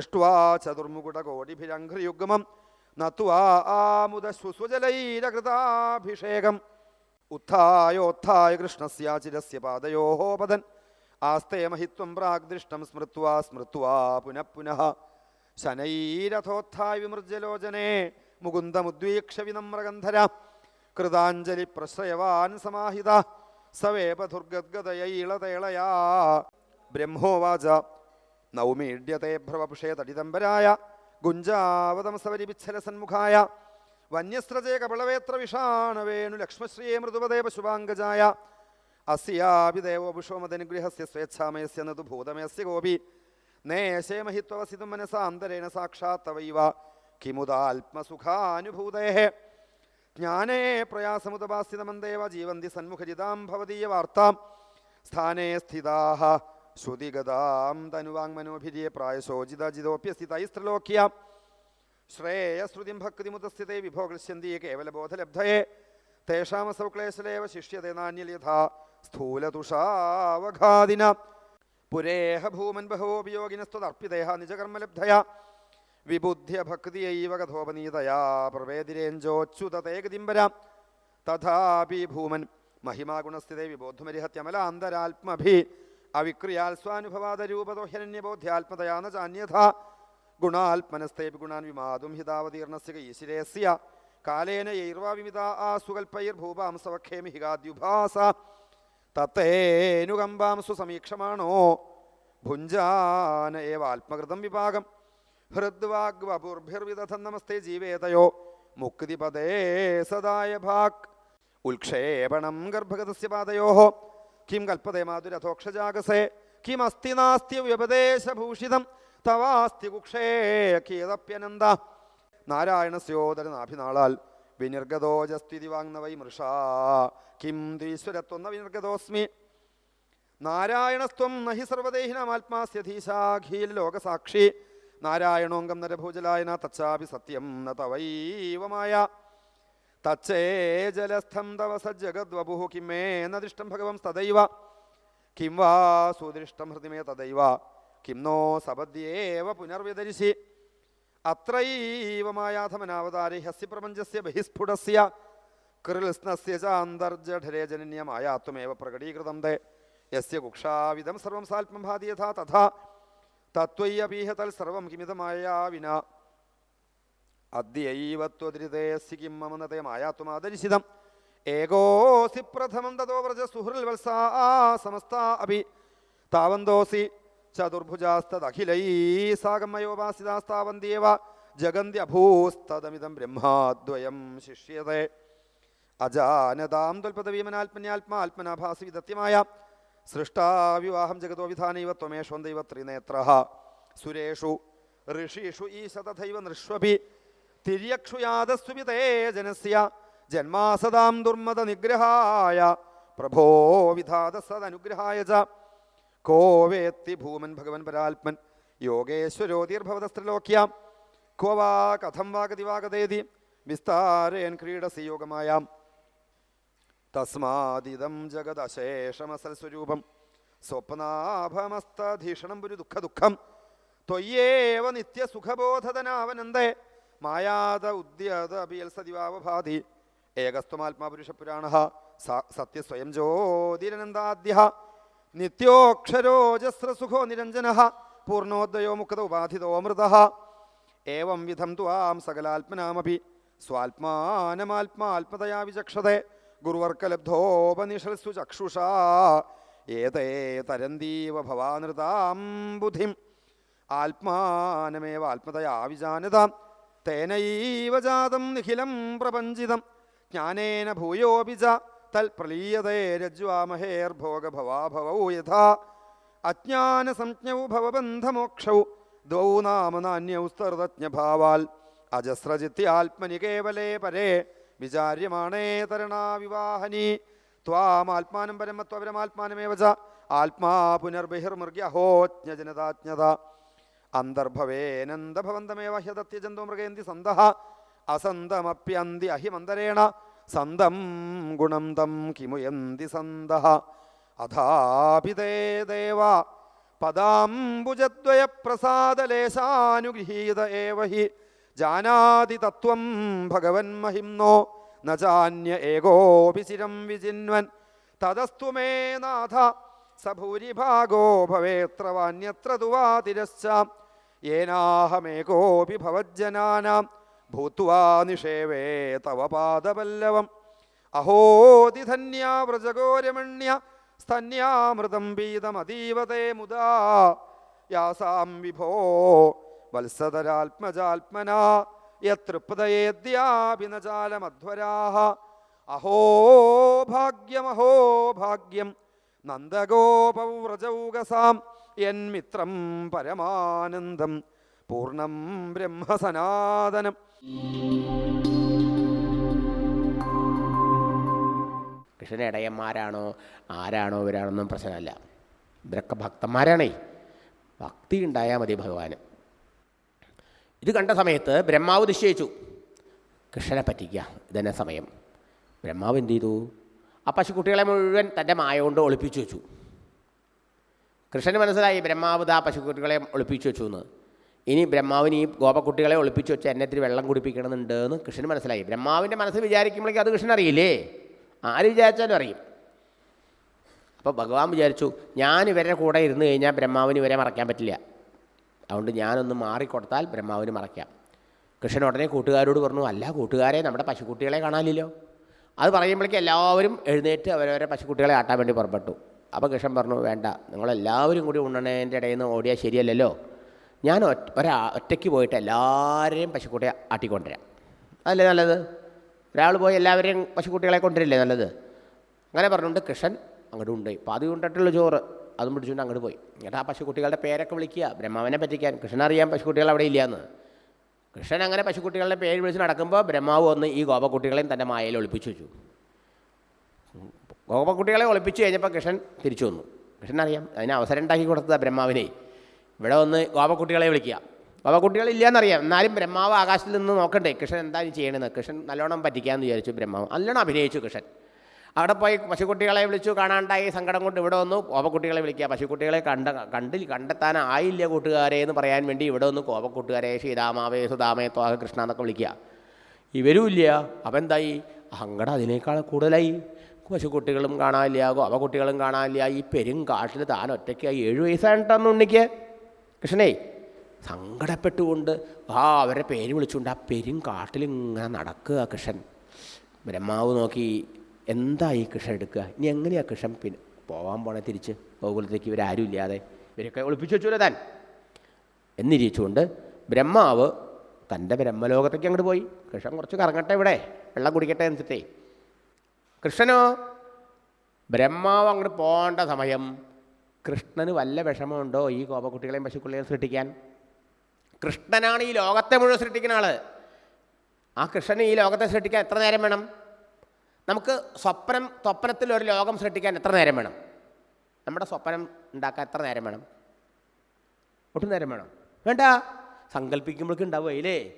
ദൃഷ്ട്വാ ചതുർമുകുടകോടിഭിരഘ്രയുഗ്മം നത്വാ ആമുദ സുസുജലൈരകൃതാഭിഷേകം ഉത്ഥായോത്ഥായ കൃഷ്ണസ്യാചിരസ്യ പാദയോः പതൻ ആസ്തേ മഹിത്വം പ്രാഗ്ദൃഷ്ടം സ്മൃത്വാ സ്മൃത്വാ പുനഃ പുനഃ ശനൈരഥോത്ഥായ വിമൃജലോചനേ മുകുന്ദമുദ്വീക്ഷ വിനമ്രഗന്ധര കൃതാഞ്ജലി പ്രശ്രയവാൻ സമാഹിത സവേപധുർഗദ്ഗതയൈളതേളയാ ബ്രഹ്മോവാച നൗമീഡ്യത്തെ ഭ്രവപുഷേ തടിതമ്പരായ ഗുഞ്ചാവതംസവരിപിച്ഛല സന്മുഖായ വന്യസ്രജേ കപളവേത്ര വിഷാണവേണു ലക്ഷ്മശ്രീയേ മൃദുപദേ അസിയാവി ദേവോപുഷോമതനുഗ്രഹസ്യ സ്വേച്ഛാമയസ്യ നതു ഭൂതമയസ്യ ഗോപി നേശേ മഹിത്വവസിതും മനസാന്തരേണ സാക്ഷാത് തവൈവ കിമുദാത്മസുഖാനുഭൂതേ ജ്ഞാനേ പ്രയാസമുദാസ്തിതമന്ദേവ ജീവന്തി സന്മുഖജിതാം ഭവതീയ വാർത്താം സ്ഥാനേ സ്ഥിതാः ശ്രുതിഗതാം തനുവാങ്മനോഭിര്യെ പ്രായശോചിതജിതോപ്യസ്ഥിതൈസ്ത്രലോക്യ ശ്രേയശ്രുതിം ഭക്തിമുതസ്ഥിതേ വിഭോഗൃശ്യന്തി കേവലബോധലബ്ധയെ. തേഷാമസൗക്ലേശലേവ ക്ലേശലേവ ശിഷ്യത്തെ നാന്യല്യഥാ സ്ഥൂലതുഷാവഘാദിന പുരേഹ ഭൂമൻ ബഹവോപയോഗിനസ്ത്വതർപ്പിതേഹ നിജകർമ്മലബ്ധയ. വിബുദ്ധ്യ ഭക്തിയൈവ കഥോപനീതയാ പ്രവേദിരേഞ്ചോച്യുതേകതിംബര തഥാപി ഭൂമൻ മഹിമാഗുണസ്ഥിതേ വിബോധുമരിഹത്യമലാന്തരാത്മഭി. അവിക്രിയാൽ സ്വാനുഭവാദരൂപദോഹ്യനന്യബോധ്യാത്മതയാ ന ചാന്യഥാ ഗുണാത്മനസ്തേപി ഗുണാൻ വിമാതും ഹിതാവതീർണസ്യ ഈശിരേസ്യ കാലേന യൈർവാ ആ സുകൽപ്പൈർഭൂപാംസവക്ഷേമി ഹിഗാദ്യുഭാസ തത്തേനുകമ്പാംസു സമീക്ഷമാണോ ഭുഞ്ചാന ഏവാത്മകൃതം വിഭാഗം ഹൃദ്വാഗ്വപുർഭിർവിദധം നമസ്തേ ജീവേതയോ മുക്തിപദേ സദായ ഭാക് ഉൽക്ഷേപണം ഗർഭഗതസ്യ പാദയോ കിം കൽപ്പതേ മാധുരഥോക്ഷജാഗസേ കിം അസ്ഥി നാസ്തി വ്യപദേശഭൂഷിതം. തവാസ്തി കുക്ഷേ കീതപ്യനന്ദ നാരായണസ്യോദരനാഭിനാളാൽ വിനിർഗതോജസ്ഥിതി വാങ്നവൈ മൃഷാ. കിം ദ്വീശ്വരത്വന്ന വിനിർഗതോസ്മി. നാരായണസ്ത്വം നഹി സർവദേഹിനമാത്മാസ്യധീശാഖീൽ ലോകസാക്ഷി. നാരായണോങ്കം നരഭൂജലായന തച്ചാപി സത്യം ന തവൈവമായ. തച്ചേ ജലസ്ഥം തവ സജ്ജഗദ്വപുഃ കിം മേ ന ഭഗവം തദൈവ. കിം വാ സുദൃഷ്ടം ഹൃദി മേ തദൈവ. കിം നോ സപദ്യേവ പുനർവിതരിശി അത്രൈവ മായാധമനാവതാരി ഹസ്യ പ്രപഞ്ചസ്യ ബഹിസ്ഫുടസ്യ. കൃൽസ്നസ്യ ച അന്തർജഠരേ ജനന്യമായാത്വമേവ പ്രകടീകൃതം തേ. യസ്യ കുക്ഷാവിധം സർവം സാൽപ്പം ഭാതി യഥാ തഥാ. തത്വയ്യപീഹ തൽ സർവം കിമിതമായ വിന. അദ്യൈവ ത്വദൃതേസ്യ കിം മമ നതേ മായാത്വമാദരിശിതം ഏകോസി പ്രഥമം തതോ വ്രജ സുഹൃൽ വത്സാ സമസ്ത അഭി. താവന്തോസി ചതുർഭുജാസ്തദഖിലൈ ജഗന്തി ജഗന്ത്യഭൂസ്തദമിതം ബ്രഹ്മാദ്വയം ശിഷ്യതേ. അജാനതാം ത്വൽപദവീമനാത്മന്യാത്മാത്മനാഭാസി വിദത്യമായ സൃഷ്ടാവിവാഹം ജഗതോ വിധാനൈവ ത്വമേഷോന്ദൈവ ത്രിനേത്ര സുരേഷു ഋഷീഷു ഈശ തഥൈവ നൃഷ്വപി തിര്യക്ഷു യാദസ്വിതേ ജനസ്യ ദുർമത നിഗ്രഹായ പ്രഭോ വിധാതസദനുഗ്രഹായ ച. കോവേത്തി ഭൂമൻ ഭഗവൻ പരാത്മൻ യോഗേശ്വരോതിർഭവതസ്ത്രിലോക്യാം കോ വാ കഥം വാഗതി വാഗതേതി വിസ്താരേൻ ക്രീഡസി യോഗമായാം. തസ്മാതിദം ജഗദശേഷമസൽ സ്വപ്നാഭമസ്തധീഷണം ഒരു ദുഃഖ ദുഃഖം ത്വയ്യേവ നിത്യസുഖബോധതനാവനന്ദേ. മായാത ഉദ്യത അഭിയൽ സതിവാവഭാതി ഏകസ്ത്വമാത്മാപുരുഷപുരാണ സത്യസ്വയം ജ്യോതിരനന്ദാദ്യ നിത്യോക്ഷരോജസ്രസുഖോ നിരഞ്ജന പൂർണോദ്വയോ മുക്ത ഉപാധിതോ മൃത ഏവം വിധം ത്വാം സകലാത്മനാമപി സ്വാത്മാനമാത്മാത്മതയാ വിചക്ഷതേ ഗുരുവർക്കലബ്ധോപനിഷത്സു ചക്ഷുഷാ ഏതേ തരന്തീവ ഭവാനൃതാം ബുധിം ആത്മാനമേവ ആത്മതയാ വിജാനതാം തേനൈവ ജാതം നിഖിലം പ്രപഞ്ചിതം. ജ്ഞാനേന ഭൂയോപി ച തൽപ്രലീയതേ രജ്വാമഹേർഭോഗഭവാഭവൗ യഥാ. അജ്ഞാനസംജ്ഞൗ ഭവബന്ധമോക്ഷൗ. ദ്വൗ നാമ നാന്യൗ സ്തർതജ്ഞഭാവാൽ. അജസ്രജിത്യാത്മനി കേവലേ പരേ. വിചാര്യമാണേ തരണാവിവാഹനി. ത്വാമാത്മാനം പരമത്വപരമാത്മാനമേവ ആത്മാ പുനർബഹിർമൃഗ്യഹോജ്ഞജനതാജ്ഞത അന്തർഭവേനന്ദഭവന്തമേവ ഹ്യതത്യജന്തോ മൃഗേന്തി സന്ത അസന്തമപ്യന്തി അഹിമന്തരേണ സന്തം ഗുണം തം കിമുയന്തി സന്ത അഥാപിതേ ദേവ പദാംബുജദ്വയ പ്രസാദലേശാനുഗൃഹീത ഏവ ഹി ജാനാതി തത്വം ഭഗവൻ മഹിംനോ ന ചാന്യ ഏകോപി ചിരം വിചിന്വൻ. തതസ്തു മേ നാഥ സ ഭൂരിഭാഗോ ഭവേത്ര വാന്യത്ര തുവാ തിരശ്ച യേനാഹമേകോപി ഭവജ്ജനാനാം ഭൂത്വാ നിഷേവേ തവ പാദപല്ലവം അഹോതിധന്യാ വ്രജഗോരമണ്യ സ്തന്യാമൃതം മുദാ യാസാം വിഭോ വത്സതരാത്മജാത്മനാ യതൃപ്തയേദ്യാഭിനജാലമധ്വരാ അഹോ ഭാഗ്യമഹോ ഭാഗ്യം നന്ദഗോപവ്രജൗകസാം യന്മിത്രം പരമാനന്ദം. പൂർണം ബ്രഹ്മസനാതനം. കൃഷ്ണൻ ഇടയന്മാരാണോ ആരാണോ ഇവരാണെന്നും പ്രശ്നമല്ല. ഇവരൊക്കെ ഭക്തന്മാരാണേ. ഭക്തി ഉണ്ടായാൽ മതി ഭഗവാന്. ഇത് കണ്ട സമയത്ത് ബ്രഹ്മാവ് നിശ്ചയിച്ചു. കൃഷ്ണനെ പറ്റിക്കുക ഇതന്നെ സമയം. ബ്രഹ്മാവ് എന്ത് ചെയ്തു? ആ പശുക്കുട്ടികളെ മുഴുവൻ തന്റെ മായ കൊണ്ട് ഒളിപ്പിച്ചു വെച്ചു. കൃഷ്ണന് മനസ്സിലായി ബ്രഹ്മാവ് ആ പശുക്കുട്ടികളെ ഒളിപ്പിച്ചു വെച്ചു എന്ന്. ഇനി ബ്രഹ്മാവിന് ഈ ഗോപക്കുട്ടികളെ ഒളിപ്പിച്ചു വെച്ച് എന്നെ ഇത്തിരി വെള്ളം കുടിപ്പിക്കണമെന്നുണ്ട് എന്ന് കൃഷ്ണന് മനസ്സിലായി. ബ്രഹ്മാവിന്റെ മനസ്സ് വിചാരിക്കുമ്പോഴേക്കും അത് കൃഷ്ണൻ അറിയില്ലേ? ആര് വിചാരിച്ചാലും അറിയും. അപ്പോൾ ഭഗവാൻ വിചാരിച്ചു ഞാൻ ഇവരുടെ കൂടെ ഇരുന്ന് കഴിഞ്ഞാൽ ബ്രഹ്മാവിന് ഇവരെ മറയ്ക്കാൻ പറ്റില്ല. അതുകൊണ്ട് ഞാനൊന്ന് മാറിക്കൊടുത്താൽ ബ്രഹ്മാവിന് മറയ്ക്കാം. കൃഷ്ണൻ ഉടനെ കൂട്ടുകാരോട് പറഞ്ഞു അല്ല കൂട്ടുകാരെ നമ്മുടെ പശുക്കുട്ടികളെ കാണാനില്ലല്ലോ. അത് പറയുമ്പോഴേക്കും എല്ലാവരും എഴുന്നേറ്റ് അവരവരെ പശുക്കുട്ടികളെ ആട്ടാൻ വേണ്ടി പുറപ്പെട്ടു. അപ്പോൾ കൃഷ്ണൻ പറഞ്ഞു വേണ്ട നിങ്ങളെല്ലാവരും കൂടി ഉണ്ണണേന്റെ ഇടയിൽ നിന്ന് ഓടിയാൽ ശരിയല്ലല്ലോ. ഞാൻ ഒരാ ഒറ്റയ്ക്ക് പോയിട്ട് എല്ലാവരെയും പശുക്കുട്ടിയെ ആട്ടിക്കൊണ്ടുവരാം. അതല്ലേ നല്ലത്? ഒരാൾ പോയി എല്ലാവരെയും പശുക്കുട്ടികളെ കൊണ്ടുവരില്ലേ നല്ലത്? അങ്ങനെ പറഞ്ഞുകൊണ്ട് കൃഷ്ണൻ അങ്ങോട്ട് കൊണ്ടുപോയി. അത് കൊണ്ടിട്ടുള്ള ചോറ് അതും പിടിച്ചുകൊണ്ട് അങ്ങോട്ട് പോയി. എന്നിട്ട് ആ പശുക്കുട്ടികളുടെ പേരൊക്കെ വിളിക്കുക ബ്രഹ്മാവനെ പറ്റിക്കാൻ. കൃഷ്ണൻ അറിയാം പശുക്കുട്ടികൾ അവിടെ ഇല്ലയെന്ന്. കൃഷ്ണൻ അങ്ങനെ പശുക്കുട്ടികളുടെ പേര് വിളിച്ച് നടക്കുമ്പോൾ ബ്രഹ്മാവ് വന്ന് ഈ ഗോപക്കുട്ടികളെയും തന്റെ മായയിൽ ഒളിപ്പിച്ചു വെച്ചു. ഗോപക്കുട്ടികളെ ഒളിപ്പിച്ചു കഴിഞ്ഞപ്പോൾ കൃഷ്ണൻ തിരിച്ചു വന്നു. കൃഷ്ണൻ അറിയാം അതിന് അവസരം ഉണ്ടാക്കി കൊടുത്തത് ബ്രഹ്മാവിനെ. ഇവിടെ വന്ന് ഗോപക്കുട്ടികളെ വിളിക്കുക. ഗോപക്കുട്ടികൾ അറിയാം എന്നാലും ബ്രഹ്മാവ് ആകാശത്തിൽ നിന്ന് നോക്കണ്ടേ കൃഷ്ണൻ എന്താണ് ചെയ്യണമെന്ന് കൃഷ്ണൻ നല്ലോണം പറ്റിക്കാമെന്ന് വിചാരിച്ചു ബ്രഹ്മാവ്. നല്ലോണം അഭിനയിച്ചു കൃഷ്ണൻ. അവിടെ പോയി പശുക്കുട്ടികളെ വിളിച്ചു കാണാണ്ടായി സങ്കടം കൊണ്ട് ഇവിടെ വന്നു. കോപക്കുട്ടികളെ വിളിക്കുക. പശുക്കുട്ടികളെ കണ്ട കണ്ടിൽ കണ്ടെത്താനായില്ല കൂട്ടുകാരെ എന്ന് പറയാൻ വേണ്ടി ഇവിടെ വന്ന് കോപക്കൂട്ടുകാരെ ശ്രീരാമാവേ സുധാമേ ത്വാഹ കൃഷ്ണ എന്നൊക്കെ വിളിക്കുക. ഇവരും ഇല്ല. അപ്പം എന്തായി? സങ്കടം അതിനേക്കാൾ കൂടുതലായി. പശുക്കുട്ടികളും കാണാനില്ല കോപക്കുട്ടികളും കാണാനില്ല. ഈ പെരും കാട്ടിൽ താൻ ഒറ്റയ്ക്കായി ഏഴ് വയസ്സായിട്ടാണ് ഉണ്ണിക്ക്. കൃഷ്ണേ സങ്കടപ്പെട്ടുകൊണ്ട് ആ അവരെ പേര് വിളിച്ചുകൊണ്ട് ആ പെരും കാട്ടിൽ ഇങ്ങനെ നടക്കുക കൃഷ്ണൻ. ബ്രഹ്മാവ് നോക്കി എന്താ ഈ കൃഷ എടുക്കുക? ഇനി എങ്ങനെയാ കൃഷ്ണൻ പിന്നെ പോകാൻ പോണേ തിരിച്ച്? ഗോകുലത്തേക്ക് ഇവരാരും ഇല്ലാതെ. ഇവരൊക്കെ ഒളിപ്പിച്ചു വെച്ചൂല താൻ? എന്നിരിച്ചുകൊണ്ട് ബ്രഹ്മാവ് തന്റെ ബ്രഹ്മലോകത്തേക്ക് അങ്ങോട്ട് പോയി. കൃഷൻ കുറച്ച് കറങ്ങട്ടെ ഇവിടെ. വെള്ളം കുടിക്കട്ടെ എന്നിട്ടേ. കൃഷ്ണനോ? ബ്രഹ്മാവ് അങ്ങോട്ട് പോകേണ്ട സമയം. കൃഷ്ണന് വല്ല വിഷമമുണ്ടോ ഈ കോപക്കുട്ടികളെയും പശുക്കുട്ടികളെയും സൃഷ്ടിക്കാൻ? കൃഷ്ണനാണ് ഈ ലോകത്തെ മുഴുവൻ സൃഷ്ടിക്കുന്ന ആൾ. ആ കൃഷ്ണന് ഈ ലോകത്തെ സൃഷ്ടിക്കാൻ എത്ര നേരം വേണം? നമുക്ക് സ്വപ്നം സ്വപ്നത്തിൽ ഒരു ലോകം സൃഷ്ടിക്കാൻ എത്ര നേരം വേണം? നമ്മുടെ സ്വപ്നം ഉണ്ടാക്കാൻ എത്ര നേരം വേണം? ഒട്ടും നേരം വേണം. വേണ്ട. സങ്കല്പിക്കുമ്പോഴേക്കും ഉണ്ടാവുക ഇല്ലേ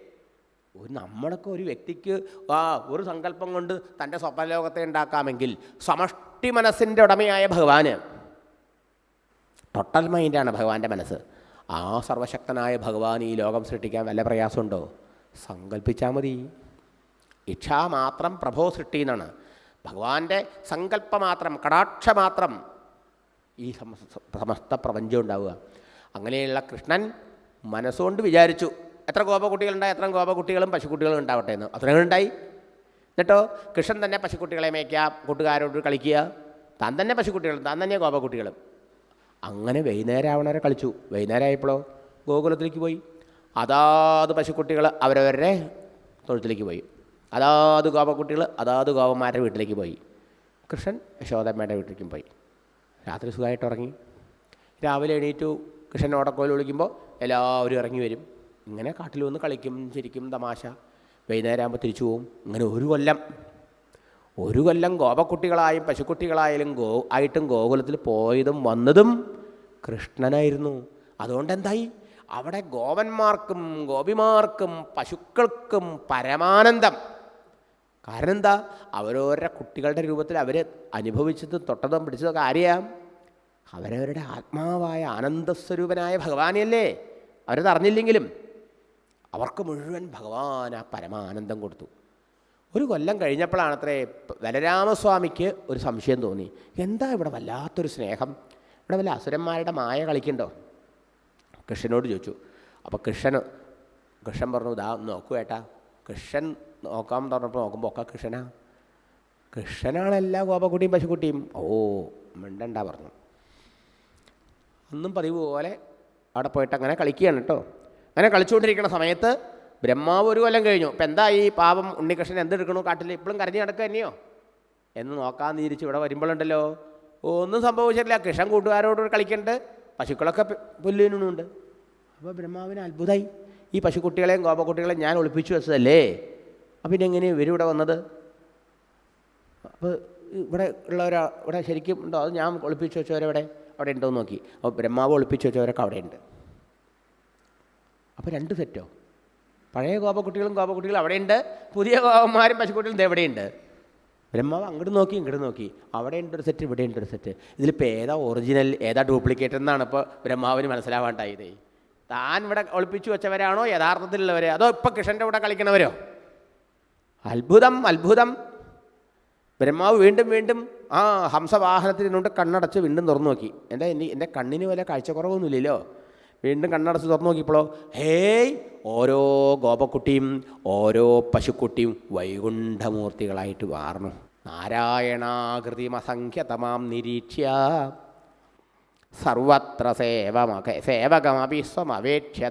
ഒരു നമ്മളൊക്കെ ഒരു വ്യക്തിക്ക് ആ ഒരു സങ്കല്പം കൊണ്ട് തന്റെ സ്വപ്നലോകത്തെ ഉണ്ടാക്കാമെങ്കിൽ സമഷ്ടി മനസ്സിന്റെ ഉടമയായ ഭഗവാന് ടോട്ടൽ മൈൻഡാണ് ഭഗവാന്റെ മനസ്സ്. ആ സർവശക്തനായ ഭഗവാൻ ഈ ലോകം സൃഷ്ടിക്കാൻ വല്ല പ്രയാസമുണ്ടോ? സങ്കല്പിച്ചാൽ മതി. ഇച്ഛ മാത്രം പ്രഭോ സൃഷ്ടി എന്നാണ്. ഭഗവാന്റെ സങ്കല്പമാത്രം കടാക്ഷമാത്രം ഈ സമസ്ത പ്രപഞ്ചം ഉണ്ടാവുക. അങ്ങനെയുള്ള കൃഷ്ണൻ മനസ്സുകൊണ്ട് വിചാരിച്ചു എത്ര ഗോപകുട്ടികളുണ്ടായി എത്ര ഗോപകുട്ടികളും പശുക്കുട്ടികളും ഉണ്ടാവട്ടെ എന്ന്. അത്രയും ഉണ്ടായി. എന്നിട്ടോ കൃഷ്ണൻ തന്നെ പശുക്കുട്ടികളെ മേയ്ക്കുക കൂട്ടുകാരോട് കളിക്കുക. താൻ തന്നെ പശുക്കുട്ടികളും താൻ തന്നെ ഗോപകുട്ടികളും അങ്ങനെ വൈകുന്നേരം ആവണവരെ കളിച്ചു. വൈകുന്നേരം ആയപ്പോഴോ ഗോകുലത്തിലേക്ക് പോയി. അതാത് പശുക്കുട്ടികൾ അവരവരുടെ തൊഴുത്തിലേക്ക് പോയി. അതാത് ഗോപക്കുട്ടികൾ അതാത് ഗോപന്മാരുടെ വീട്ടിലേക്ക് പോയി. കൃഷ്ണൻ യശോദമ്മയുടെ വീട്ടിലേക്കും പോയി. രാത്രി സുഖമായിട്ട് ഉറങ്ങി. രാവിലെ എണീറ്റു കൃഷ്ണൻ ഓടക്കോൽ വിളിക്കുമ്പോൾ എല്ലാവരും ഇറങ്ങി വരും. ഇങ്ങനെ കാട്ടിൽ വന്ന് കളിക്കും ചിരിക്കും തമാശ. വൈകുന്നേരം ആകുമ്പോൾ തിരിച്ചു പോവും. ഇങ്ങനെ ഒരു കൊല്ലം. ഒരു കൊല്ലം ഗോപക്കുട്ടികളായും പശുക്കുട്ടികളായാലും ഗോ ആയിട്ടും ഗോകുലത്തിൽ പോയതും വന്നതും കൃഷ്ണനായിരുന്നു. അതുകൊണ്ട് എന്തായി അവിടെ ഗോപന്മാർക്കും ഗോപിമാർക്കും പശുക്കൾക്കും പരമാനന്ദം. കാരണം എന്താ അവരോരുടെ കുട്ടികളുടെ രൂപത്തിൽ അവർ അനുഭവിച്ചതും തൊട്ടതും പിടിച്ചതൊക്കെ ആരെയാം? അവരവരുടെ ആത്മാവായ ആനന്ദസ്വരൂപനായ ഭഗവാനെയല്ലേ? അവരത് അറിഞ്ഞില്ലെങ്കിലും അവർക്ക് മുഴുവൻ ഭഗവാൻ ആ പരമാനന്ദം കൊടുത്തു. ഒരു കൊല്ലം കഴിഞ്ഞപ്പോഴാണ് അത്രേ ബലരാമസ്വാമിക്ക് ഒരു സംശയം തോന്നി. എന്താ ഇവിടെ വല്ലാത്തൊരു സ്നേഹം? ഇവിടെ വല്ല അസുരന്മാരുടെ മായ കളിക്കണ്ടോ കൃഷ്ണനോട് ചോദിച്ചു. അപ്പോൾ കൃഷ്ണൻ കൃഷ്ണൻ പറഞ്ഞു ഇതാ നോക്കൂ ഏട്ടാ. കൃഷ്ണൻ നോക്കാൻ തുറന്നപ്പോൾ നോക്കുമ്പോൾ ഒക്കെ കൃഷ്ണനാ. കൃഷ്ണനാണ് എല്ലാ ഗോപക്കുട്ടിയും പശുക്കുട്ടിയും. ഓ മിണ്ടണ്ട പറഞ്ഞു. അന്നും പതിവ് പോലെ അവിടെ പോയിട്ട് അങ്ങനെ കളിക്കുകയാണ് കേട്ടോ. അങ്ങനെ കളിച്ചുകൊണ്ടിരിക്കുന്ന സമയത്ത് ബ്രഹ്മാവ് ഒരു കൊല്ലം കഴിഞ്ഞു. ഇപ്പം എന്താ ഈ പാപം ഉണ്ണികൃഷ്ണൻ എന്തെടുക്കണു കാട്ടിൽ? ഇപ്പോഴും കരഞ്ഞു നടക്കുക തന്നെയോ? എന്ന് നോക്കാൻ തിരിച്ച് ഇവിടെ വരുമ്പോഴുണ്ടല്ലോ. ഒന്നും സംഭവിച്ചിട്ടില്ല. കൃഷ്ണൻ കൂട്ടുകാരോട് കളിക്കണ്ട് പശുക്കളൊക്കെ പുല്ലിനുണ്ട് അപ്പോൾ ബ്രഹ്മാവിന് അത്ഭുതമായി ഈ പശുക്കുട്ടികളെയും ഗോപക്കുട്ടികളെയും ഞാൻ ഒളിപ്പിച്ചു വെച്ചതല്ലേ? അപ്പം പിന്നെ എങ്ങനെയാണ് ഇവരും ഇവിടെ വന്നത്? അപ്പോൾ ഇവിടെ ഉള്ളവരാ ഇവിടെ ശരിക്കും ഉണ്ടോ? അത് ഞാൻ ഒളിപ്പിച്ച് വെച്ചവരവിടെ അവിടെ ഉണ്ടോ നോക്കി. അപ്പോൾ ബ്രഹ്മാവ് ഒളിപ്പിച്ച് വെച്ചവരൊക്കെ അവിടെ ഉണ്ട്. അപ്പോൾ രണ്ട് സെറ്റോ? പഴയ ഗോപക്കുട്ടികളും ഗോപക്കുട്ടികളും അവിടെയുണ്ട് പുതിയ ഗോപന്മാരും പശുക്കുട്ടികളും എവിടെയുണ്ട് ബ്രഹ്മാവ് അങ്ങോട്ട് നോക്കി ഇങ്ങോട്ട് നോക്കി. അവിടെ ഉണ്ട് ഒരു സെറ്റ് ഇവിടെ ഉണ്ട് ഒരു സെറ്റ്. ഇതിലിപ്പോൾ ഏതാ ഒറിജിനൽ ഏതാ ഡ്യൂപ്ലിക്കേറ്റ് എന്നാണ് ഇപ്പോൾ ബ്രഹ്മാവിന് മനസ്സിലാവാണ്ടായത്. താൻ ഇവിടെ ഒളിപ്പിച്ചു വെച്ചവരാണോ യഥാർത്ഥത്തിലുള്ളവരെ? അതോ ഇപ്പോൾ കൃഷ്ണന്റെ കൂടെ കളിക്കണവരോ? അത്ഭുതം അത്ഭുതം. ബ്രഹ്മാവ് വീണ്ടും വീണ്ടും ആ ഹംസവാഹനത്തിൽ നിന്നുകൊണ്ട് കണ്ണടച്ച് വീണ്ടും തുറന്നു നോക്കി. എന്റെ എന്റെ എന്റെ കണ്ണിന് വല്ല കാഴ്ചക്കുറവൊന്നുമില്ലല്ലോ? വീണ്ടും കണ്ണടച്ച് തുറന്നു നോക്കിയപ്പോഴോ ഹേയ് ഓരോ ഗോപക്കുട്ടിയും ഓരോ പശുക്കുട്ടിയും വൈകുണ്ഠമൂർത്തികളായിട്ട് മാറുന്നു നാരായണാകൃതിമസംഖ്യതമാം നിരീക്ഷ്യ. സർവത്ര സേവമ സേവകമപി സ്വമവേക്ഷ്യ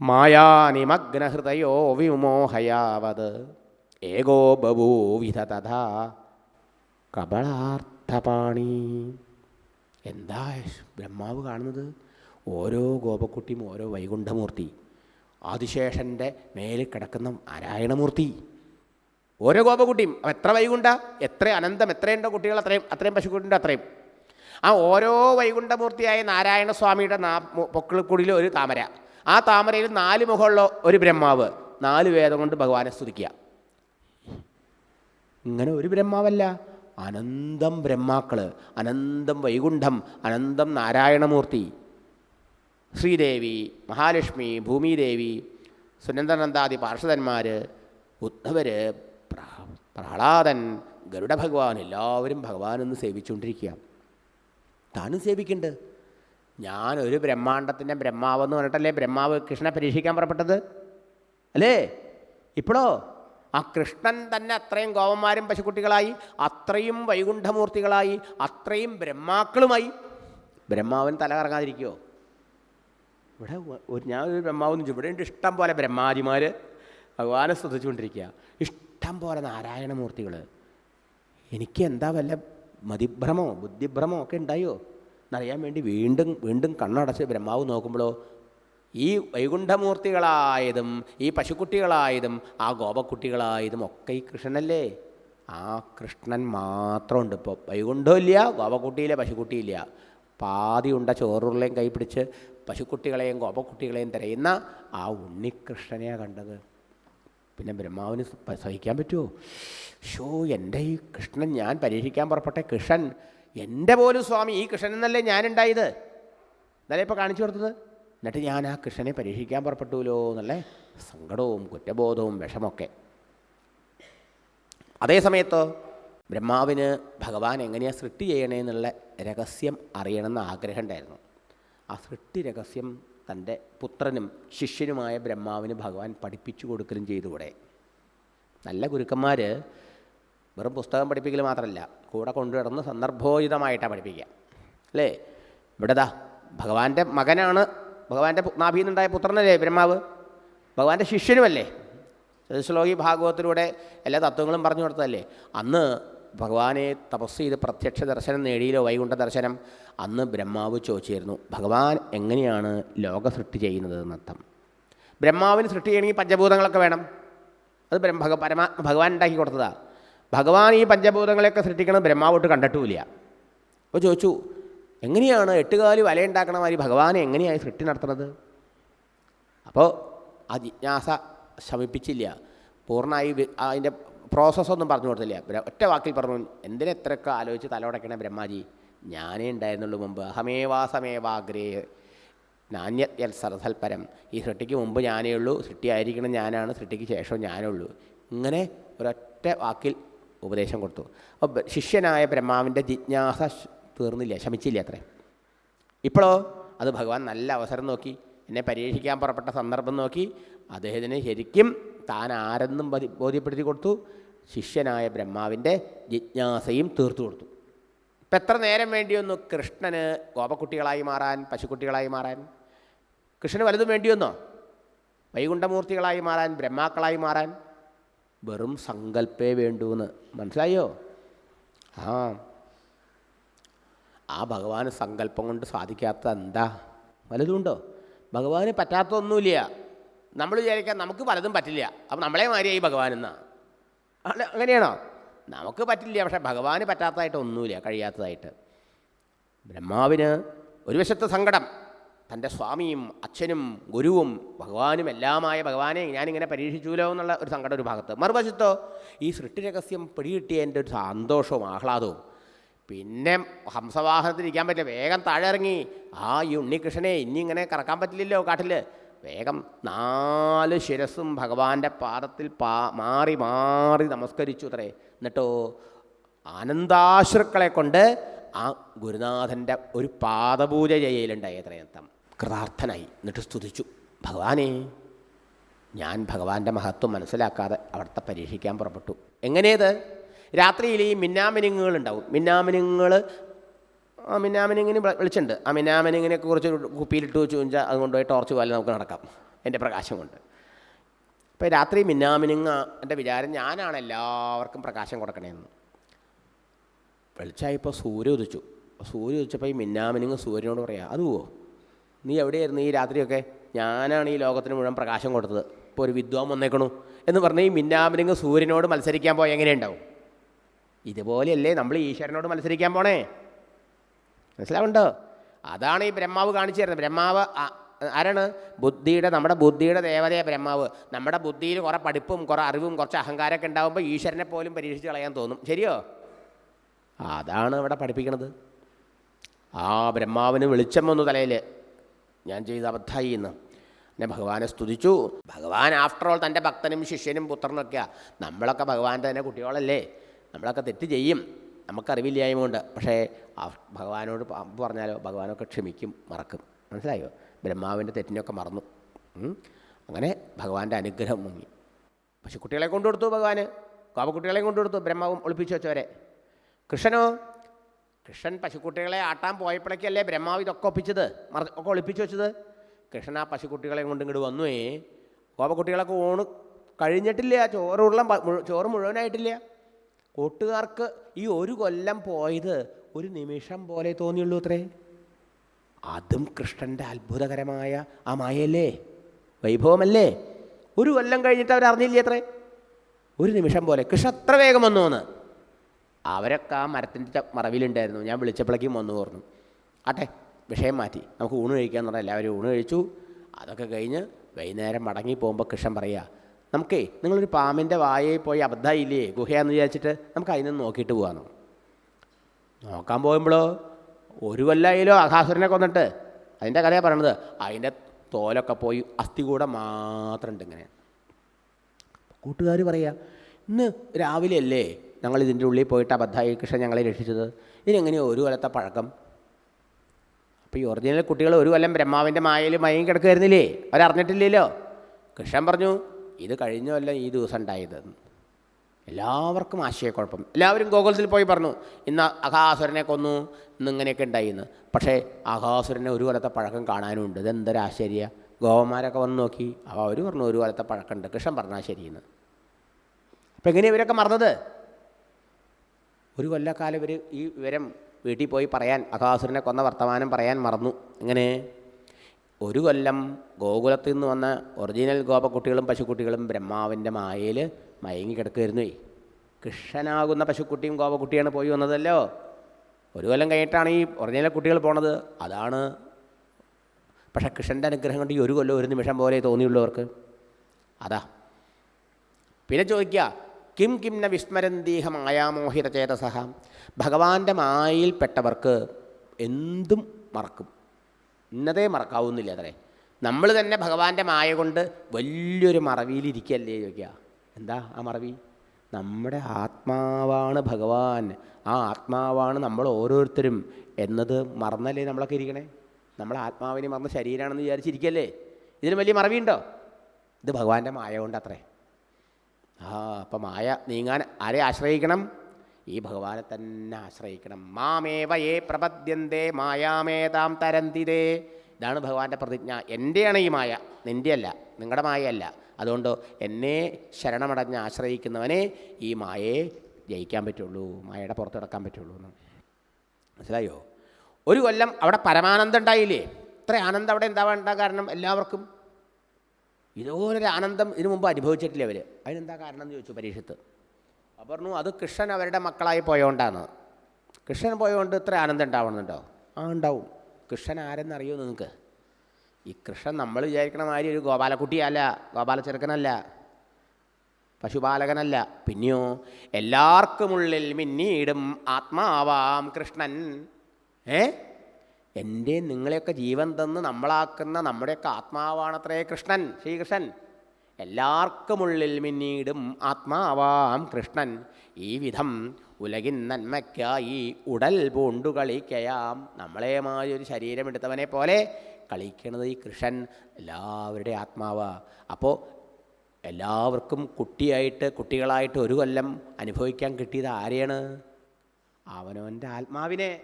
മായാനിമഗ്നഹൃദയോ വിമോഹയാവത്. ഏകോ ബഭൂവിധ തഥാ കപളാർത്ഥപാണി. എന്താ ബ്രഹ്മാവ് കാണുന്നത്? ഓരോ ഗോപക്കുട്ടിയും ഓരോ വൈകുണ്ഠമൂർത്തി. ആദിശേഷന്റെ മേലിൽ കിടക്കുന്ന നാരായണമൂർത്തി. ഓരോ ഗോപക്കുട്ടിയും എത്ര വൈകുണ്ഠ? എത്ര അനന്തം? എത്രയുണ്ടോ കുട്ടികൾ? അത്രയും അത്രയും പശുക്കുട്ടിന്റെ അത്രയും. ആ ഓരോ വൈകുണ്ഠമൂർത്തിയായ നാരായണസ്വാമിയുടെ നാ പൊക്കിളിക്കുടിയിൽ ഒരു താമര. ആ താമരയിൽ നാല് മുഖമുള്ള ഒരു ബ്രഹ്മാവ് നാല് വേദം കൊണ്ട് ഭഗവാനെ സ്തുതിക്കുക. ഇങ്ങനെ ഒരു ബ്രഹ്മാവല്ല. അനന്തം ബ്രഹ്മാക്കൾ അനന്തം വൈകുണ്ഠം അനന്തം നാരായണമൂർത്തി. ശ്രീദേവി മഹാലക്ഷ്മി ഭൂമിദേവി സുനന്ദനന്ദാദി പാർഷദന്മാർ ഉദ്ധവർ പ്രഹ്ലാദൻ ഗരുഡ ഭഗവാൻ എല്ലാവരും ഭഗവാനെന്ന് സേവിച്ചുകൊണ്ടിരിക്കുക. താനും സേവിക്കുന്നുണ്ട് ഞാൻ ഒരു ബ്രഹ്മാണ്ടത്തിന്റെ ബ്രഹ്മാവെന്ന് പറഞ്ഞിട്ടല്ലേ ബ്രഹ്മാവ് കൃഷ്ണനെ പരീക്ഷിക്കാൻ പുറപ്പെട്ടത്? അല്ലേ? ഇപ്പോഴോ? ആ കൃഷ്ണൻ തന്നെ അത്രയും ഗോവന്മാരും പശുക്കുട്ടികളായി അത്രയും വൈകുണ്ഠമൂർത്തികളായി അത്രയും ബ്രഹ്മാക്കളുമായി. ബ്രഹ്മാവൻ തല കറങ്ങാതിരിക്കുമോ ഇവിടെ ഒരു ഞാൻ ഒരു ബ്രഹ്മാവെന്ന് ചോദിച്ചു ഇവിടെ ഉണ്ട് ഇഷ്ടം പോലെ ബ്രഹ്മാജിമാർ ഭഗവാനെ സ്തുതിച്ചുകൊണ്ടിരിക്കുക ഇഷ്ടം പോലെ നാരായണമൂർത്തികൾ എനിക്ക് എന്താ വല്ല മതിഭ്രമോ ബുദ്ധിഭ്രമോ ഒക്കെ ഉണ്ടായോ? എന്നറിയാൻ വേണ്ടി വീണ്ടും വീണ്ടും കണ്ണടച്ച് ബ്രഹ്മാവ് നോക്കുമ്പോഴോ ഈ വൈകുണ്ഠമൂർത്തികളായതും ഈ പശുക്കുട്ടികളായതും ആ ഗോപക്കുട്ടികളായതും ഒക്കെ ഈ കൃഷ്ണനല്ലേ? ആ കൃഷ്ണൻ മാത്രമുണ്ട് ഇപ്പോൾ വൈകുണ്ഠമില്ല ഗോപക്കുട്ടിയില്ല പശുക്കുട്ടിയില്ല. പാതി ഉണ്ട ചോറുള്ളയും കൈ പിടിച്ച് പശുക്കുട്ടികളെയും ഗോപക്കുട്ടികളെയും തിരയുന്ന ആ ഉണ്ണികൃഷ്ണനെയാണ് കണ്ടത്. പിന്നെ ബ്രഹ്മാവിന് സഹിക്കാൻ പറ്റുമോ ഷോ എന്റെ ഈ കൃഷ്ണൻ ഞാൻ പരീക്ഷിക്കാൻ പുറപ്പെട്ട കൃഷ്ണൻ എന്റെ പോലും സ്വാമി ഈ കൃഷ്ണൻ എന്നല്ലേ ഞാനുണ്ടായത്? എന്നല്ലേ ഇപ്പോൾ കാണിച്ചു കൊടുത്തത്. എന്നിട്ട് ഞാൻ ആ കൃഷ്ണനെ പരീക്ഷിക്കാൻ പുറപ്പെട്ടുല്ലോ എന്നല്ലേ? സങ്കടവും കുറ്റബോധവും വിഷമൊക്കെ. അതേ സമയത്തോ ബ്രഹ്മാവിന് ഭഗവാൻ എങ്ങനെയാണ് സൃഷ്ടി ചെയ്യണേ എന്നുള്ള രഹസ്യം അറിയണമെന്ന് ആഗ്രഹം ഉണ്ടായിരുന്നു ആ സൃഷ്ടി രഹസ്യം തന്റെ പുത്രനും ശിഷ്യനുമായ ബ്രഹ്മാവിന് ഭഗവാൻ പഠിപ്പിച്ചു കൊടുക്കലും ചെയ്തുകൂടെ നല്ല ഗുരുക്കന്മാർ വെറും പുസ്തകം പഠിപ്പിക്കൽ മാത്രമല്ല കൂടെ കൊണ്ടുവരുന്ന സന്ദർഭോചിതമായിട്ടാണ് പഠിപ്പിക്കുക. അല്ലേ? ഇവിടെതാ ഭഗവാന്റെ മകനാണ് ഭഗവാന്റെ നാഭിയിൽ നിന്നുണ്ടായ പുത്രനല്ലേ ബ്രഹ്മാവ് ഭഗവാന്റെ ശിഷ്യനുമല്ലേ? ശ്ലോകി ഭാഗവത്തിലൂടെ എല്ലാ തത്വങ്ങളും പറഞ്ഞു കൊടുത്തതല്ലേ? അന്ന് ഭഗവാനെ തപസ് ചെയ്ത് പ്രത്യക്ഷ ദർശനം നേടിയില്ലോ വൈകുണ്ഠ ദർശനം. അന്ന് ബ്രഹ്മാവ് ചോദിച്ചിരുന്നു ഭഗവാൻ എങ്ങനെയാണ് ലോക സൃഷ്ടി ചെയ്യുന്നത് എന്നർത്ഥം? ബ്രഹ്മാവിന് സൃഷ്ടി ചെയ്യണമെങ്കിൽ പഞ്ചഭൂതങ്ങളൊക്കെ വേണം. അത് പരമാ ഭഗവാൻ ഉണ്ടാക്കി കൊടുത്തതാ. ഭഗവാൻ ഈ പഞ്ചഭൂതങ്ങളെയൊക്കെ സൃഷ്ടിക്കണം ബ്രഹ്മാവോട്ട് കണ്ടിട്ടുമില്ല. അപ്പോൾ ചോദിച്ചു എങ്ങനെയാണ് എട്ടുകാലി വലയുണ്ടാക്കണ മാതിരി ഭഗവാനെ എങ്ങനെയായി സൃഷ്ടി നടത്തുന്നത് അപ്പോൾ ആ ജിജ്ഞാസ ശമിപ്പിച്ചില്ല. പൂർണമായി അതിന്റെ പ്രോസസ്സൊന്നും പറഞ്ഞു കൊടുത്തില്ല. ഒറ്റ വാക്കിൽ പറഞ്ഞു എന്തിനെത്രയൊക്കെ ആലോചിച്ച് തലോടക്കണേ ബ്രഹ്മാജി? ഞാനേ ഉണ്ടായിരുന്നുള്ളൂ മുമ്പ്. അഹമേവാസമേവാഗ്രേ നാണ്യൽ സർസൽപരം ഈ സൃഷ്ടിക്ക് മുമ്പ് ഞാനേ ഉള്ളൂ. സൃഷ്ടിയായിരിക്കണം ഞാനാണ്. സൃഷ്ടിക്ക് ശേഷം ഞാനേ ഉള്ളൂ. ഇങ്ങനെ ഒരൊറ്റ വാക്കിൽ ഉപദേശം കൊടുത്തു. അപ്പോൾ ശിഷ്യനായ ബ്രഹ്മാവിന്റെ ജിജ്ഞാസ തീർന്നില്ല ശമിച്ചില്ല അത്രേ. ഇപ്പോഴോ അത് ഭഗവാൻ നല്ല അവസരം നോക്കി എന്നെ പരീക്ഷിക്കാൻ പുറപ്പെട്ട സന്ദർഭം നോക്കി അദ്ദേഹത്തിന് ശരിക്കും താൻ ആരെന്നും ബോധ്യപ്പെടുത്തി കൊടുത്തു ശിഷ്യനായ ബ്രഹ്മാവിന്റെ ജിജ്ഞാസയും തീർത്തു കൊടുത്തു. ഇപ്പം എത്ര നേരം വേണ്ടിയൊന്നു കൃഷ്ണന് ഗോപക്കുട്ടികളായി മാറാൻ പശുക്കുട്ടികളായി മാറാൻ? കൃഷ്ണന് വലുതും വേണ്ടിയൊന്നോ വൈകുണ്ഠമൂർത്തികളായി മാറാൻ ബ്രഹ്മാക്കളായി മാറാൻ? വെറും സങ്കല്പേ വേണ്ടൂന്ന്. മനസ്സിലായോ? ആ. ആ ഭഗവാന് സങ്കല്പം കൊണ്ട് സാധിക്കാത്ത എന്താ? വലുതുണ്ടോ? ഭഗവാന് പറ്റാത്തൊന്നുമില്ല. നമ്മൾ വിചാരിക്കാൻ നമുക്ക് പലതും പറ്റില്ല. അപ്പം നമ്മളെ മാറിയായി ഭഗവാൻ എന്നാ. അല്ല അങ്ങനെയാണോ? നമുക്ക് പറ്റില്ല പക്ഷേ ഭഗവാന് പറ്റാത്തതായിട്ട് ഒന്നുമില്ല കഴിയാത്തതായിട്ട്. ബ്രഹ്മാവിന് ഒരു വശത്ത് സങ്കടം. തന്റെ സ്വാമിയും അച്ഛനും ഗുരുവും ഭഗവാനും എല്ലാമായ ഭഗവാനെ ഞാനിങ്ങനെ പരീക്ഷിച്ചൂലോ എന്നുള്ള ഒരു സങ്കടം ഒരു ഭാഗത്ത്. മറുവശത്തോ ഈ സൃഷ്ടി രഹസ്യം പിടികിട്ടിയ എന്റെ ഒരു സന്തോഷവും ആഹ്ലാദവും. പിന്നെ ഹംസവാഹനത്തിൽ ഇരിക്കാൻ പറ്റില്ല. വേഗം താഴെ ഇറങ്ങി ആ ഈ ഉണ്ണികൃഷ്ണനെ ഇനി ഇങ്ങനെ കറക്കാൻ പറ്റില്ലല്ലോ കാട്ടിൽ വേഗം നാല് ശിരസും ഭഗവാന്റെ പാദത്തിൽ പാ മാറി മാറി നമസ്കരിച്ചു അത്രേ എന്നിട്ടോ ആനന്ദാശ്രുക്കളെ കൊണ്ട് ആ ഗുരുനാഥന്റെ ഒരു പാദപൂജ ചെയ്യലുണ്ടായി അത്രയർത്ഥം കൃതാർത്ഥനായി. എന്നിട്ട് സ്തുതിച്ചു. ഭഗവാനെ ഞാൻ ഭഗവാന്റെ മഹത്വം മനസ്സിലാക്കാതെ അവിടുത്തെ പരീക്ഷിക്കാൻ പുറപ്പെട്ടു. എങ്ങനെയത്? രാത്രിയിൽ ഈ മിന്നാമിനുങ്ങുകൾ ഉണ്ടാവും. മിന്നാമിനുങ്ങൾ ആ മിന്നാമിനിങ്ങിന് വിളിച്ചിട്ടുണ്ട്. ആ മിന്നാമിനിങ്ങിനെ കുറച്ച് കുപ്പിയിലിട്ട് വെച്ച് കഴിഞ്ഞാൽ അതുകൊണ്ട് ടോർച്ച് പോലെ നമുക്ക് നടക്കാം. എന്റെ പ്രകാശം കൊണ്ട്. ഇപ്പോൾ രാത്രി മിന്നാമിനുങ്ങ എന്റെ വിചാരം ഞാനാണ് എല്ലാവർക്കും പ്രകാശം കൊടുക്കണേന്ന്. വെളിച്ചായപ്പോൾ സൂര്യ ഉദിച്ചു. സൂര്യ ഉദിച്ചപ്പോൾ ഈ മിന്നാമിനുങ്ങ് സൂര്യനോട് പറയാം അതുവോ നീ എവിടെയായിരുന്നു ഈ രാത്രിയൊക്കെ? ഞാനാണ് ഈ ലോകത്തിന് മുഴുവൻ പ്രകാശം കൊടുത്തത്. ഇപ്പോൾ ഒരു വിദ്വാൻ വന്നേക്കണു. എന്ന് പറഞ്ഞ് ഈ മിന്നാമിനുങ്ങ് സൂര്യനോട് മത്സരിക്കാൻ പോയാൽ എങ്ങനെയുണ്ടാവും ഇതുപോലെയല്ലേ നമ്മൾ ഈശ്വരനോട് മത്സരിക്കാൻ പോണേ? മനസ്സിലാവുണ്ടോ? അതാണ് ഈ ബ്രഹ്മാവ് കാണിച്ചു തരുന്നത്. ബ്രഹ്മാവ് ആരാണ്? ബുദ്ധിയുടെ നമ്മുടെ ബുദ്ധിയുടെ ദേവതയെ ബ്രഹ്മാവ്. നമ്മുടെ ബുദ്ധിയിൽ കുറേ പഠിപ്പും കുറേ അറിവും കുറച്ച് അഹങ്കാരമൊക്കെ ഉണ്ടാകുമ്പോൾ ഈശ്വരനെ പോലും പരീക്ഷിച്ച് കളയാൻ തോന്നും. ശരിയോ? അതാണ് ഇവിടെ പഠിപ്പിക്കണത്. ആ ബ്രഹ്മാവിന് വെളിച്ചം വന്നു തലയിൽ ഞാൻ ചെയ്ത അബദ്ധമായി എന്ന്. എന്നെ ഭഗവാനെ സ്തുതിച്ചു. ഭഗവാൻ ആഫ്റ്റർ ഓൾ തന്റെ ഭക്തനും ശിഷ്യനും പുത്രനൊക്കെയാണ് നമ്മളൊക്കെ ഭഗവാന്റെ തന്നെ കുട്ടികളല്ലേ. നമ്മളൊക്കെ തെറ്റ് ചെയ്യും. നമുക്കറിവില്ലായ്മ കൊണ്ട് പക്ഷേ ഭഗവാനോട് പറഞ്ഞാലോ ഭഗവാനൊക്കെ ക്ഷമിക്കും മറക്കും. മനസ്സിലായോ? ബ്രഹ്മാവിന്റെ തെറ്റിനൊക്കെ മറന്നു. അങ്ങനെ ഭഗവാന്റെ അനുഗ്രഹം മുങ്ങി. പശുക്കുട്ടികളെ കൊണ്ടുകൊടുത്തു ഭഗവാന്. കോപക്കുട്ടികളെ കൊണ്ടുകൊടുത്തു ബ്രഹ്മാവും ഒളിപ്പിച്ചു വെച്ചവരെ. കൃഷ്ണനോ? കൃഷ്ണൻ പശുക്കുട്ടികളെ ആട്ടാൻ പോയപ്പോഴേക്കല്ലേ ബ്രഹ്മാവ് ഇതൊക്കെ ഒപ്പിച്ചത്? മറ- ഒക്കെ ഒളിപ്പിച്ചു വെച്ചത്? കൃഷ്ണൻ ആ പശുക്കുട്ടികളെ കൊണ്ട് ഇങ്ങോട്ട് വന്നുവേ. കോപക്കുട്ടികളൊക്കെ ഊണ് കഴിഞ്ഞിട്ടില്ല. ചോറ് ഉള്ളം ചോറ് മുഴുവനായിട്ടില്ല. കൂട്ടുകാർക്ക് ഈ ഒരു കൊല്ലം പോയത് ഒരു നിമിഷം പോലെ തോന്നിയുള്ളൂ അത്രേ. അതും കൃഷ്ണന്റെ അത്ഭുതകരമായ ആ മായല്ലേ വൈഭവമല്ലേ? ഒരു കൊല്ലം കഴിഞ്ഞിട്ട് അവർ അറിഞ്ഞില്ലേ അത്രേ? ഒരു നിമിഷം പോലെ. കൃഷ്ണ അത്ര വേഗം വന്നു എന്ന്? അവരൊക്കെ ആ മരത്തിന്റെ മറവിലുണ്ടായിരുന്നു. ഞാൻ വിളിച്ചപ്പോഴേക്കും വന്നു പറഞ്ഞു ആട്ടെ വിഷയം മാറ്റി. നമുക്ക് ഊണ് കഴിക്കാൻ പറഞ്ഞാൽ എല്ലാവരും ഊണ് കഴിച്ചു. അതൊക്കെ കഴിഞ്ഞ് വൈകുന്നേരം മടങ്ങി പോകുമ്പോൾ കൃഷ്ണൻ പറയുക നമുക്കേ നിങ്ങളൊരു പാമ്പിന്റെ വായയിൽ പോയി അബദ്ധമായില്ലേ ഗുഹയാന്ന് വിചാരിച്ചിട്ട് നമുക്ക് അതിൽ നിന്ന് നോക്കിയിട്ട് പോകാമെന്നു? നോക്കാൻ പോകുമ്പോഴോ ഒരു കൊല്ലായാലോ അഹാസുരനെ കൊന്നിട്ട്. അതിന്റെ കഥയാണ് പറയണത് അതിന്റെ തോലൊക്കെ പോയി അസ്ഥി കൂടെ മാത്രമുണ്ട് ഇങ്ങനെ. കൂട്ടുകാർ പറയുക ഇന്ന് രാവിലെ അല്ലേ ഞങ്ങൾ ഇതിന്റെ ഉള്ളിൽ പോയിട്ട് അബദ്ധമായി കൃഷ്ണൻ ഞങ്ങളെ രക്ഷിച്ചത്. ഇതിനെങ്ങനെയോ ഒരു കൊല്ലത്തെ പഴക്കം? അപ്പോൾ ഈ ഒറിജിനൽ കുട്ടികൾ ഒരു കൊല്ലം ബ്രഹ്മാവിന്റെ മായയിൽ മയങ്ങി കിടക്കുമായിരുന്നില്ലേ അവരറിഞ്ഞിട്ടില്ലല്ലോ? കൃഷ്ണൻ പറഞ്ഞു ഇത് കഴിഞ്ഞ കൊല്ലം ഈ ദിവസം ഉണ്ടായത്. എല്ലാവർക്കും ആശയക്കുഴപ്പം. എല്ലാവരും ഗോകുലത്തിൽ പോയി പറഞ്ഞു ഇന്ന് അഹാസുരനെ കൊന്നു ഇന്നിങ്ങനെയൊക്കെ ഉണ്ടായിന്ന് പക്ഷേ അഹാസുരനെ ഒരു കൊല്ലത്തെ പഴക്കം കാണാനുണ്ട്. ഇതെന്തൊരാശ്ചര്യ ഗോവന്മാരൊക്കെ വന്ന് നോക്കി അപ്പോൾ അവർ പറഞ്ഞു ഒരു കൊല്ലത്തെ പഴക്കമുണ്ട്. കൃഷ്ണൻ പറഞ്ഞാൽ ശരിയെന്ന്. അപ്പോൾ എങ്ങനെയാണ് ഇവരൊക്കെ മറന്നത്? ഒരു കൊല്ലക്കാലം ഇവർ ഈ വിവരം വീട്ടിൽ പോയി പറയാൻ അഘാസുരനെ കൊന്ന വർത്തമാനം പറയാൻ മറന്നു. ഇങ്ങനെ ഒരു കൊല്ലം ഗോകുലത്തിൽ നിന്ന് വന്ന ഒറിജിനൽ ഗോപക്കുട്ടികളും പശുക്കുട്ടികളും ബ്രഹ്മാവിന്റെ മായയിൽ മയങ്ങി കിടക്കുമായിരുന്നേ കൃഷ്ണനാകുന്ന പശുക്കുട്ടിയും ഗോപക്കുട്ടിയാണ് പോയി വന്നതല്ലോ. ഒരു കൊല്ലം കഴിഞ്ഞിട്ടാണ് ഈ ഒറിജിനൽ കുട്ടികൾ പോണത്. അതാണ്. പക്ഷേ കൃഷ്ണന്റെ അനുഗ്രഹം കൊണ്ട് ഈ ഒരു കൊല്ലം ഒരു നിമിഷം പോലെ തോന്നിയുള്ളവർക്ക് അതാ. പിന്നെ ചോദിക്കുക കിം കിം ന വിസ്മരന്തീഹ മായാമോഹിത ചേതസഹ ഭഗവാന്റെ മായയിൽപ്പെട്ടവർക്ക് എന്തും മറക്കും. ഇന്നതേ മറക്കാവുന്നില്ല അത്രേ. നമ്മൾ തന്നെ ഭഗവാന്റെ മായ കൊണ്ട് വലിയൊരു മറവിയിലിരിക്കല്ലേ ചോദിക്കുക. എന്താ ആ മറവി? നമ്മുടെ ആത്മാവാണ് ഭഗവാൻ. ആ ആത്മാവാണ് നമ്മൾ ഓരോരുത്തരും എന്നത് മറന്നല്ലേ നമ്മളൊക്കെ ഇരിക്കണേ? നമ്മൾ ആത്മാവിനെ മറന്ന ശരീരമാണെന്ന് വിചാരിച്ചിരിക്കല്ലേ? ഇതിന് വലിയ മറവിയുണ്ടോ? ഇത് ഭഗവാന്റെ മായ കൊണ്ട് അത്രേ ആ അപ്പം മായ നീങ്ങാൻ ആരെ ആശ്രയിക്കണം? ഈ ഭഗവാനെ തന്നെ ആശ്രയിക്കണം. മാമേവ ഏ പ്രപദ്യന്തേ മായാമേതാം തരന്തിരേ ഇതാണ് ഭഗവാന്റെ പ്രതിജ്ഞ. എന്റെയാണ് ഈ മായ. നിന്റെയല്ല നിങ്ങളുടെ മായയല്ല. അതുകൊണ്ട് എന്നെ ശരണമടഞ്ഞ് ആശ്രയിക്കുന്നവനെ ഈ മായയെ ജയിക്കാൻ പറ്റുള്ളൂ മായയുടെ പുറത്ത് കിടക്കാൻ പറ്റുള്ളൂ എന്ന്. മനസ്സിലായോ? ഒരു കൊല്ലം അവിടെ പരമാനന്ദം ഉണ്ടായില്ലേ? ഇത്ര ആനന്ദം അവിടെ എന്താ വേണ്ട കാരണം എല്ലാവർക്കും? ഇതുപോലൊരു ആനന്ദം ഇതിനു മുമ്പ് അനുഭവിച്ചിട്ടില്ല അവർ അതിനെന്താ കാരണം എന്ന് ചോദിച്ചു പരീക്ഷത്ത്. അപ്പോൾ പറഞ്ഞു അത് കൃഷ്ണൻ അവരുടെ മക്കളായി പോയോണ്ടാണ് കൃഷ്ണൻ പോയോണ്ട് ഇത്ര ആനന്ദം ഉണ്ടാവണമെന്നുണ്ടോ ആ ഉണ്ടാവും. കൃഷ്ണൻ ആരെന്നറിയോ നിങ്ങൾക്ക് ഈ കൃഷ്ണൻ നമ്മൾ വിചാരിക്കണ മാതിരി ഒരു ഗോപാലക്കുട്ടിയല്ല ഗോപാല ചെറുക്കനല്ല പശുപാലകനല്ല. പിന്നെയോ എല്ലാവർക്കുമുള്ളിൽ മിന്നീടും ആത്മാവാം കൃഷ്ണൻ. ഏ? എന്റെ നിങ്ങളെയൊക്കെ ജീവൻ തന്ന് നമ്മളാക്കുന്ന നമ്മുടെയൊക്കെ ആത്മാവാണത്രേ കൃഷ്ണൻ ശ്രീകൃഷ്ണൻ. എല്ലാവർക്കുമുള്ളിൽ പിന്നീടും ആത്മാവാം കൃഷ്ണൻ. ഈ വിധം ഉലകിൻ നന്മയ്ക്കായി ഉടൽ പൂണ്ടു കളിക്കയാം. നമ്മളെമായി ഒരു ശരീരമെടുത്തവനെ പോലെ കളിക്കണത് ഈ കൃഷ്ണൻ എല്ലാവരുടെ ആത്മാവാ. അപ്പോൾ എല്ലാവർക്കും കുട്ടിയായിട്ട് കുട്ടികളായിട്ട് ഒരു കൊല്ലം അനുഭവിക്കാൻ കിട്ടിയത് ആരെയാണ്? അവനവന്റെ ആത്മാവിനെ.